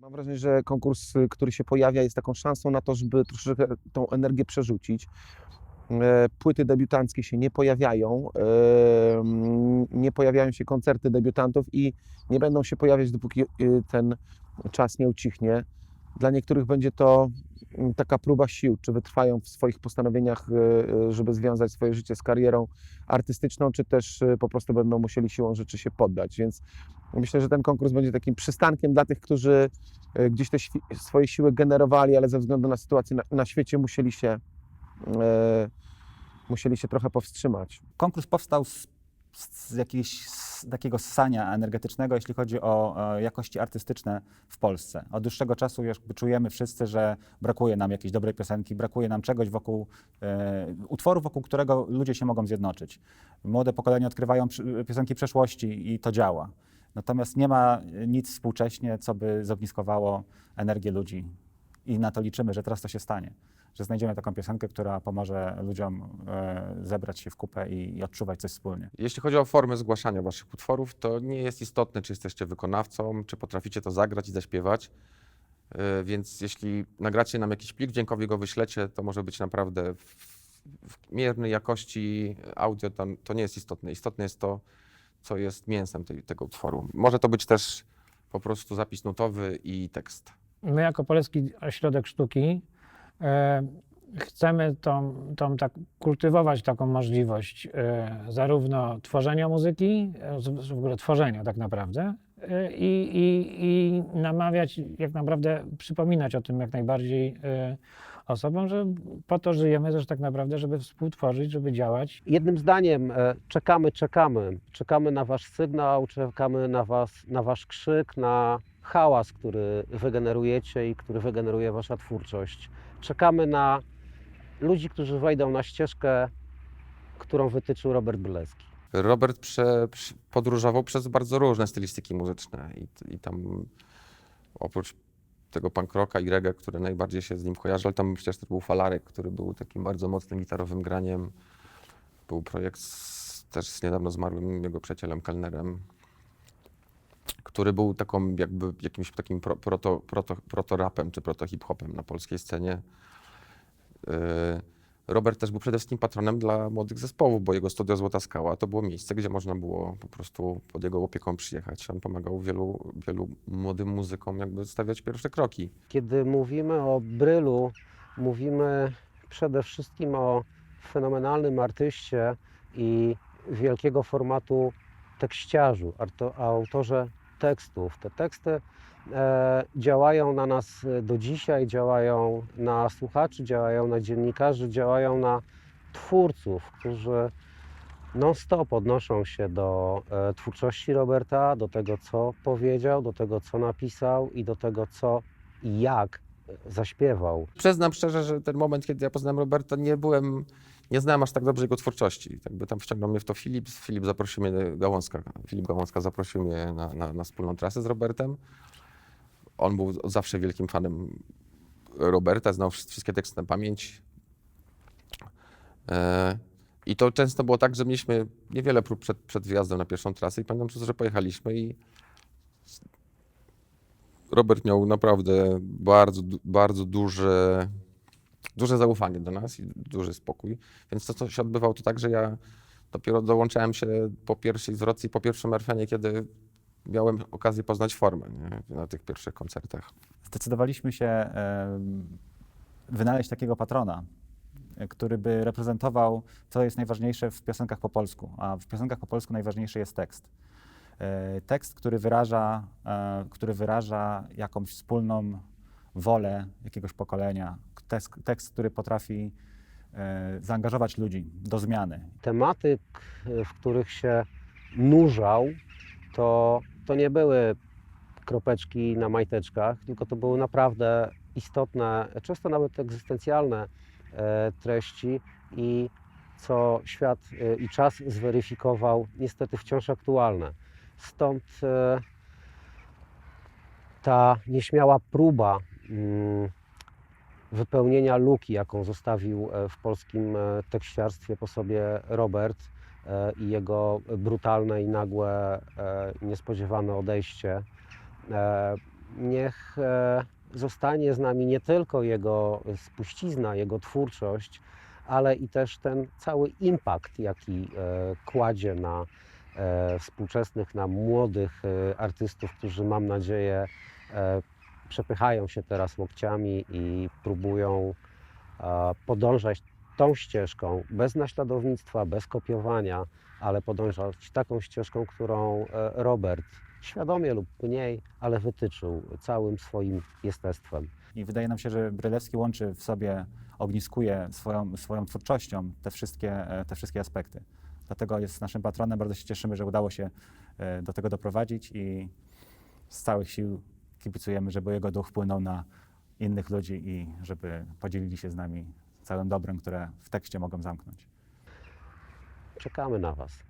Mam wrażenie, że konkurs, y, który się pojawia, jest taką szansą na to, żeby troszeczkę tą energię przerzucić. E, Płyty debiutanckie się nie pojawiają, nie pojawiają się koncerty debiutantów i nie będą się pojawiać, dopóki y, ten czas nie ucichnie. Dla niektórych będzie to taka próba sił, czy wytrwają w swoich postanowieniach, y, y, żeby związać swoje życie z karierą artystyczną, czy też y, po prostu będą musieli siłą rzeczy się poddać. Więc myślę, że ten konkurs będzie takim przystankiem dla tych, którzy gdzieś te swoje siły generowali, ale ze względu na sytuację na, na świecie musieli się, e, musieli się trochę powstrzymać. Konkurs powstał z, z jakiegoś z takiego ssania energetycznego, jeśli chodzi o jakości artystyczne w Polsce. Od dłuższego czasu jakby czujemy wszyscy, że brakuje nam jakiejś dobrej piosenki, brakuje nam czegoś wokół, e, utworu, wokół którego ludzie się mogą zjednoczyć. Młode pokolenia odkrywają piosenki przeszłości i to działa. Natomiast nie ma nic współcześnie, co by zogniskowało energię ludzi. I na to liczymy, że teraz to się stanie. Że znajdziemy taką piosenkę, która pomoże ludziom e, zebrać się w kupę i, i odczuwać coś wspólnie. Jeśli chodzi o formę zgłaszania waszych utworów, to nie jest istotne, czy jesteście wykonawcą, czy potraficie to zagrać i zaśpiewać. Yy, Więc jeśli nagracie nam jakiś plik dźwiękowy, go wyślecie, to może być naprawdę w, w miernej jakości audio, to, to nie jest istotne. Istotne jest to, co jest mięsem tej, tego utworu. Może to być też po prostu zapis nutowy i tekst. My jako Polski Ośrodek Sztuki e, chcemy tą, tą tak, kultywować taką możliwość e, zarówno tworzenia muzyki, e, w ogóle tworzenia tak naprawdę e, i, i, i namawiać, jak naprawdę przypominać o tym jak najbardziej e, osobom, że po to żyjemy też tak naprawdę, żeby współtworzyć, żeby działać Jednym zdaniem, e, czekamy, czekamy. Czekamy na Wasz sygnał, czekamy na, was, na Wasz krzyk, na hałas, który wygenerujecie i który wygeneruje Wasza twórczość. Czekamy na ludzi, którzy wejdą na ścieżkę, którą wytyczył Robert Bylewski. Robert prze, podróżował przez bardzo różne stylistyki muzyczne i, i tam oprócz tego punk rocka i reggae, które najbardziej się z nim kojarzy, ale tam przecież był Falarek, który był takim bardzo mocnym gitarowym graniem. Był projekt z, też z niedawno zmarłym jego przyjacielem Kellnerem, który był taką jakby jakimś takim pro, proto, proto, proto-rapem czy proto-hip-hopem na polskiej scenie. Yy, Robert też był przede wszystkim patronem dla młodych zespołów, bo jego studio Złota Skała to było miejsce, gdzie można było po prostu pod jego opieką przyjechać. On pomagał wielu, wielu młodym muzykom jakby stawiać pierwsze kroki. Kiedy mówimy o Brylu, mówimy przede wszystkim o fenomenalnym artyście i wielkiego formatu tekściarzu, autorze tekstów. Te teksty e, działają na nas e, do dzisiaj, działają na słuchaczy, działają na dziennikarzy, działają na twórców, którzy non-stop odnoszą się do e, twórczości Roberta, do tego, co powiedział, do tego, co napisał i do tego, co i jak zaśpiewał. Przyznam szczerze, że ten moment, kiedy ja poznałem Roberta, nie byłem, nie znałem aż tak dobrze jego twórczości. Jakby tam wciągnął mnie w to Filip, Filip zaprosił mnie, Gałązka, Filip Gałązka zaprosił mnie na, na, na wspólną trasę z Robertem. On był zawsze wielkim fanem Roberta, znał wsz- wszystkie teksty na pamięć. E, I to często było tak, że mieliśmy niewiele prób przed, przed wyjazdem na pierwszą trasę i pamiętam, że pojechaliśmy i Robert miał naprawdę bardzo, bardzo duże, duże zaufanie do nas i duży spokój. Więc to, co się odbywało, to tak, że ja dopiero dołączałem się po pierwszej zwrotce i po pierwszym Erfenie, kiedy miałem okazję poznać formę nie? na tych pierwszych koncertach. Zdecydowaliśmy się wynaleźć takiego patrona, który by reprezentował, co jest najważniejsze w piosenkach po polsku. A w piosenkach po polsku najważniejszy jest tekst. E, Tekst, który wyraża, e, który wyraża jakąś wspólną wolę jakiegoś pokolenia. Tekst, tekst który potrafi e, zaangażować ludzi do zmiany. Tematy, k- w których się nurzał, to, to nie były kropeczki na majteczkach, tylko to były naprawdę istotne, często nawet egzystencjalne e, treści i co świat e, i czas zweryfikował, niestety wciąż aktualne. Stąd e, ta nieśmiała próba mm, wypełnienia luki, jaką zostawił e, w polskim e, tekściarstwie po sobie Robert e, i jego brutalne i nagłe, niespodziewane odejście. Niech zostanie z nami nie tylko jego spuścizna, jego twórczość, ale i też ten cały impact, jaki kładzie na współczesnych, na młodych artystów, którzy mam nadzieję przepychają się teraz łokciami i próbują e, podążać tą ścieżką, bez naśladownictwa, bez kopiowania, ale podążać taką ścieżką, którą e, Robert świadomie lub mniej, ale wytyczył całym swoim jestestwem. I wydaje nam się, że Brylewski łączy w sobie, ogniskuje swoją, swoją twórczością te wszystkie, e, te wszystkie aspekty. Dlatego jest naszym patronem. Bardzo się cieszymy, że udało się do tego doprowadzić i z całych sił kibicujemy, żeby jego duch wpłynął na innych ludzi i żeby podzielili się z nami całym dobrem, które w tekście mogą zamknąć. Czekamy na Was.